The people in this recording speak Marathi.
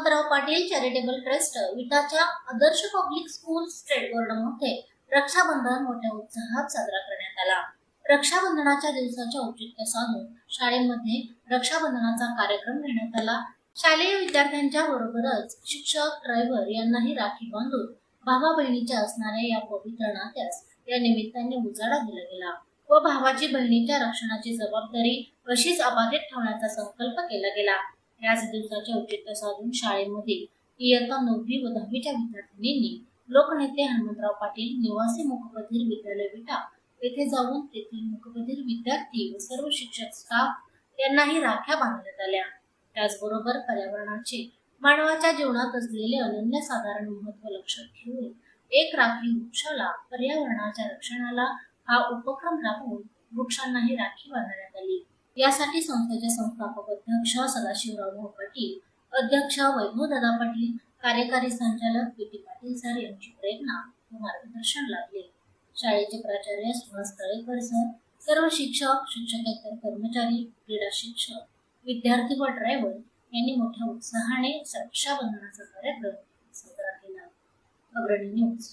पाटील चॅरिटेबल ट्रस्ट विटाच्या आदर्श पब्लिक स्कूल स्टेट बोर्डमध्ये रक्षाबंधन मोठ्या उत्साहात साजरा करण्यात आला. रक्षाबंधनाच्या दिवसाच्या औचित्य साधून शाळेमध्ये रक्षाबंधनाचा कार्यक्रम घेण्यात आला. शालेय विद्यार्थ्यांच्या बरोबरच शिक्षक ड्रायव्हर यांनाही राखी बांधून भावा बहिणीच्या असणाऱ्या या पवित्र नात्यास या निमित्ताने उजाडा दिला गेला व भावाची बहिणीच्या रक्षणाची जबाबदारी अशीच अबाधित ठेवण्याचा संकल्प केला गेला. याच दिवसाचे औचित्य साधून शाळेमध्ये इयत्ता नववी व दहावीच्या विद्यार्थिनींनी लोकनेते हनुमंतराव पाटील निवासी मुखबधीर विद्यालय विटा येथे जाऊन तेथील मुखबधीर विद्यार्थी व सर्व शिक्षक स्टाफ यांनाही राख्या बांधण्यात आल्या. त्याचबरोबर पर्यावरणाचे मानवाच्या जीवनात असलेले अनन्यसाधारण महत्त्व लक्षात घेऊन एक राखी वृक्षाला पर्यावरणाच्या रक्षणाला हा उपक्रम राबवून वृक्षांनाही राखी बांधण्यात आली यासाठी संस्थेचे संस्थापक अध्यक्ष सदाशिवराव पाटील अध्यक्ष वैभवदादा पाटील कार्यकारी संचालक पी टी पाटील सर यांची प्रेरणा व मार्गदर्शन लाभले. शाळेचे प्राचार्य सुहास तळेकर सर सर्व शिक्षक शिक्षकेतर कर्मचारी क्रीडा शिक्षक विद्यार्थी व ड्रायव्हर यांनी मोठ्या उत्साहाने रक्षाबंधनाचा कार्यक्रम साजरा केला. अग्रणी न्यूज